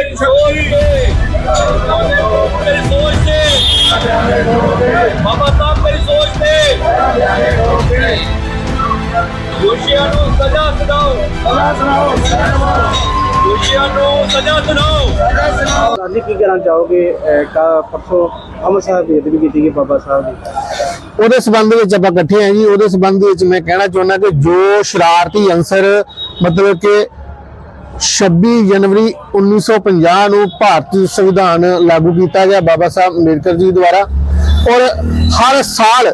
ਮੇਰੀ ਸੋਚ ਤੇ ਬਾਬਾ ਸਾਹਿਬ ਮੇਰੀ ਸੋਚ ਤੇ ਦੋਸ਼ੀਆਂ ਨੂੰ ਸਜ਼ਾ ਸੁਣਾਓ ਦੋਸ਼ੀਆਂ ਨੂੰ ਸਜ਼ਾ ਸੁਣਾਓ ਹਾਂਜੀ ਕੀ ਕਹਿਣਾ ਚਾਹੋਗੇ? ਕਾ ਪਰਸੋਂ ਅੰਮ੍ਰਿਤਸਰ ਦੀ ਬੇਦਬੀ ਕੀਤੀ ਗਈ ਬਾਬਾ ਸਾਹਿਬ ਦੀ। ਉਹਦੇ ਸਬੰਧ ਵਿੱਚ ਆਪਾਂ ਇਕੱਠੇ ਆ ਜੀ। ਉਹਦੇ ਸਬੰਧ ਵਿੱਚ ਮੈਂ ਕਹਿਣਾ ਚਾਹੁੰਦਾ ਕਿ ਜੋ ਸ਼ਰਾਰਤੀ ਅੰਸਰ ਮਤਲਬ ਕਿ 26 ਜਨਵਰੀ 1950 ਨੂੰ ਭਾਰਤੀ ਸੰਵਿਧਾਨ ਲਾਗੂ ਕੀਤਾ ਗਿਆ ਬਾਬਾ ਸਾਹਿਬ ਅੰਬੇਡਕਰ ਜੀ ਦੁਆਰਾ। ਔਰ ਹਰ ਸਾਲ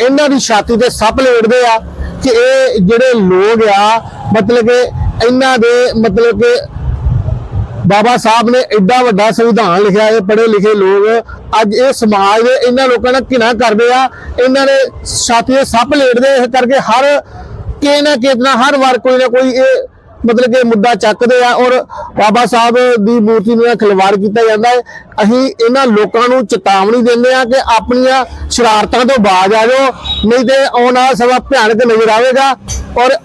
ਇਹਨਾਂ ਦੀ ਛਾਤੀ ਤੇ ਸੱਪ ਲੇਟਦੇ ਆ ਕਿ ਇਹ ਜਿਹੜੇ ਲੋਕ ਆ, ਮਤਲਬ ਕਿ ਇਹਨਾਂ ਦੇ ਮਤਲਬ ਕਿ ਬਾਬਾ ਸਾਹਿਬ ਨੇ ਐਡਾ ਵੱਡਾ ਸੰਵਿਧਾਨ ਲਿਖਿਆ ਹੈ ਪੜ੍ਹੇ ਲਿਖੇ ਲੋਕ ਅੱਜ ਇਹ ਸਮਾਜ ਦੇ ਇਹਨਾਂ ਲੋਕਾਂ ਨਾਲ ਘਿਣਾ ਕਰਦੇ ਆ। ਇਹਨਾਂ ਦੇ ਛਾਤੀ ਤੇ ਸੱਪ ਲੇਟਦੇ ਇਸ ਕਰਕੇ ਹਰ ਕਿਸੇ ਨਾ ਕਿਸੇ ਨਾਲ ਹਰ ਵਾਰ ਕੋਈ ਨਾ ਕੋਈ ਇਹ ਮਤਲਬ ਕਿ ਮੁੱਦਾ ਚੱਕਦੇ ਆ ਔਰ ਬਾਬਾ ਸਾਹਿਬ ਦੀ ਮੂਰਤੀ ਨਾਲ ਖਿਲਵਾੜ ਕੀਤਾ ਜਾਂਦਾ ਹੈ। ਅਸੀਂ ਇਹਨਾਂ ਲੋਕਾਂ ਨੂੰ ਚੇਤਾਵਨੀ ਦਿੰਦੇ ਆ ਕਿ ਆਪਣੀਆਂ ਸ਼ਰਾਰਤਾਂ ਤੋਂ ਬਾਜ਼ ਆ ਜਾਓ ਨਹੀਂ ਤੇ ਆਉਣ ਵਾਲਾ ਸਮਾਂ ਭਿਆਨਕ ਨਜ਼ਰ ਆਵੇਗਾ ਔਰ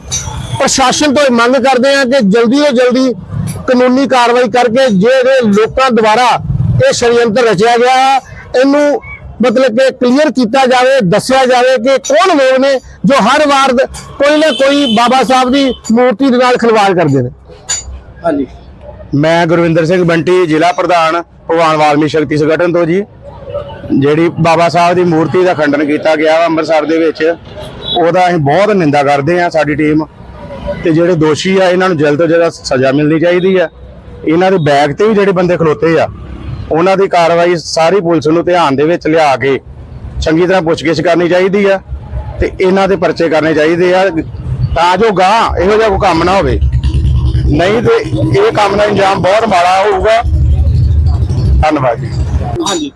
ਪ੍ਰਸ਼ਾਸਨ ਤੋਂ ਇਹ ਮੰਗ ਕਰਦੇ ਆ ਕਿ ਜਲਦੀ ਤੋਂ ਜਲਦੀ ਕਾਨੂੰਨੀ ਕਾਰਵਾਈ ਕਰਕੇ ਜਿਹੜੇ ਲੋਕਾਂ ਦੁਆਰਾ ਇਹ ਸ਼ਰੀਅੰਤਰ ਰਚਿਆ ਗਿਆ ਹੈ, ਇਹਨੂੰ ਮਤਲਬ ਕਿ ਕਲੀਅਰ ਕੀਤਾ ਜਾਵੇ ਦੱਸਿਆ ਜਾਵੇ ਕਿ ਕੌਣ ਲੋਕ ਨੇ ਜੋ ਹਰ ਵਾਰ ਕੋਈ ਨਾ ਕੋਈ ਬਾਬਾ ਸਾਹਿਬ ਦੀ ਮੂਰਤੀ ਦੇ ਨਾਲ ਖਿਲਵਾੜ ਕਰਦੇ ਨੇ। ਹਾਂਜੀ। ਮੈਂ ਗੁਰਵਿੰਦਰ ਸਿੰਘ ਬੰਟੀ ਜ਼ਿਲ੍ਹਾ ਪ੍ਰਧਾਨ ਭਗਵਾਨ ਵਾਲਮੀ ਸ਼ਕਤੀ ਸੰਗਠਨ ਤੋਂ ਜੀ। ਜਿਹੜੀ ਬਾਬਾ ਸਾਹਿਬ ਦੀ ਮੂਰਤੀ ਦਾ ਖੰਡਨ ਕੀਤਾ ਗਿਆ ਵਾ ਅੰਮ੍ਰਿਤਸਰ ਦੇ ਵਿੱਚ ਉਹਦਾ ਅਸੀਂ ਬਹੁਤ ਨਿੰਦਾ ਕਰਦੇ ਹਾਂ ਸਾਡੀ ਟੀਮ। ਤੇ ਜਿਹੜੇ ਦੋਸ਼ੀ ਆ ਇਹਨਾਂ ਨੂੰ ਜਲਦ ਤੋਂ ਜਲਦ ਸਜ਼ਾ ਮਿਲਣੀ ਚਾਹੀਦੀ ਆ। ਇਹਨਾਂ ਦੇ ਬੈਗ ਤੇ ਵੀ ਜਿਹੜੇ ਬੰਦੇ ਖਲੋਤੇ ਆ ਉਹਨਾਂ ਦੀ ਕਾਰਵਾਈ ਸਾਰੀ ਪੁਲਿਸ ਨੂੰ ਧਿਆਨ ਦੇ ਵਿੱਚ ਲਿਆ ਕੇ ਚੰਗੀ ਤਰ੍ਹਾਂ ਪੁੱਛਗਿੱਛ ਕਰਨੀ ਚਾਹੀਦੀ ਆ। ਤੇ ਇਹਨਾਂ ਦੇ ਪਰਚੇ ਕਰਨੇ ਚਾਹੀਦੇ ਆ ਤਾਂ ਜੋ ਗਾਂ ਇਹੋ ਜਿਹਾ ਕੋਈ ਕੰਮ ਨਾ ਹੋਵੇ ਨਹੀਂ ਤੇ ਇਹ ਕੰਮ ਦਾ ਇੰਜਾਮ ਬਹੁਤ ਮਾੜਾ ਹੋਊਗਾ ਧੰਨਵਾਦ ਜੀ ਹਾਂਜੀ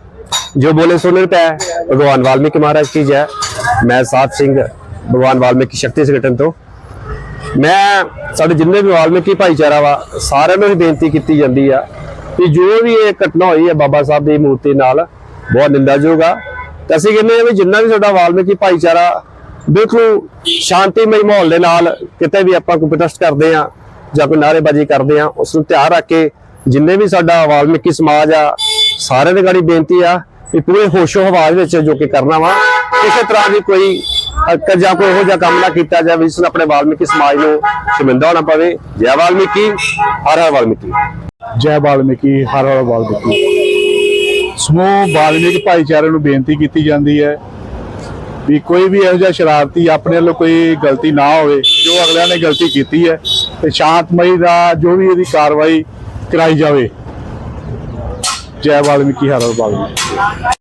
जो बोले सो नहीं पाया भगवान वाल्मीकि महाराज की जय मैं सात सिंह भगवान वाल्मीकि ਸ਼ਕਤੀ ਸੰਗਠਨ ਤੋਂ ਮੈਂ ਸਾਡੇ ਜਿੰਨੇ ਵੀ ਵਾਲਮੀਕੀ ਭਾਈਚਾਰਾ ਵਾ ਸਾਰਿਆਂ ਨੂੰ ਹੀ ਬੇਨਤੀ ਕੀਤੀ ਜਾਂਦੀ ਆ ਕਿ ਜੋ ਵੀ ਇਹ ਘਟਨਾ ਹੋਈ ਹੈ ਬਾਬਾ ਸਾਹਿਬ ਦੀ ਮੂਰਤੀ ਨਾਲ ਬਹੁਤ ਨਿੰਦਾਯੋਗ ਆ ਤੇ ਅਸੀਂ ਕਹਿੰਦੇ ਆ ਵੀ ਜਿੰਨਾ ਵੀ ਸਾਡਾ ਵਾਲਮੀਕੀ ਭਾਈਚਾਰਾ ਬਿਲਕੁਲ ਸ਼ਾਂਤੀਮਈ ਮਾਹੌਲ ਦੇ ਨਾਲ ਕਿਤੇ ਵੀ ਆਪਾਂ ਕੋਈ ਪ੍ਰੋਟੈਸਟ ਕਰਦੇ ਆ ਜਾਂ ਕੋਈ ਨਾਅਰੇਬਾਜ਼ੀ ਕਰਦੇ ਆ ਉਸ ਨੂੰ ਧਿਆਨ ਰੱਖ ਕੇ ਜਿੰਨੇ ਵੀ ਸਾਡਾ ਵਾਲਮੀਕੀ ਸਮਾਜ ਆ, ਸਾਰਿਆਂ ਦੇ ਗਾੜੀ ਬੇਨਤੀ ਆ ਕਿ ਪੂਰੇ ਹੋਸ਼ੋ ਹਵਾਸ ਵਿੱਚ ਜੋ ਕਿ ਕਰਨਾ ਵਾ, ਕਿਸੇ ਤਰ੍ਹਾਂ ਦੀ ਕੋਈ ਹਰਕਤ ਜਾਂ ਕੋਈ ਇਹੋ ਜਿਹਾ ਕੰਮ ਨਾ ਕੀਤਾ ਜਾਵੇ ਜਿਸ ਨਾਲ ਆਪਣੇ ਵਾਲਮੀਕੀ ਸਮਾਜ ਨੂੰ ਸ਼ਰਮਿੰਦਾ ਹੋਣਾ ਪਵੇ। ਜੈ ਵਾਲਮੀਕੀ, ਹਰ ਹਰ ਵਾਲਮੀਕੀ। ਜੈ ਵਾਲਮੀਕੀ, ਹਰ ਹਰ ਵਾਲਮੀਕੀ। ਸਮੂਹ ਵਾਲਮੀਕ ਭਾਈਚਾਰੇ ਨੂੰ ਬੇਨਤੀ ਕੀਤੀ ਜਾਂਦੀ ਹੈ ਵੀ ਕੋਈ ਵੀ ਇਹੋ ਜਿਹਾ ਸ਼ਰਾਰਤੀ ਆਪਣੇ ਵੱਲੋਂ ਕੋਈ ਗਲਤੀ ਨਾ ਹੋਵੇ, ਜੋ ਅਗਲਿਆਂ ਨੇ ਗਲਤੀ ਕੀਤੀ ਹੈ, ਤੇ ਸ਼ਾਂਤਮਈ ਦਾ ਜੋ ਵੀ ਇਹਦੀ ਕਾਰਵਾਈ ਕਰਾਈ ਜਾਵੇ। ਜੈ ਵਾਲਮੀਕੀ ਹਰ ਹਰ ਵਾਲਮੀਕੀ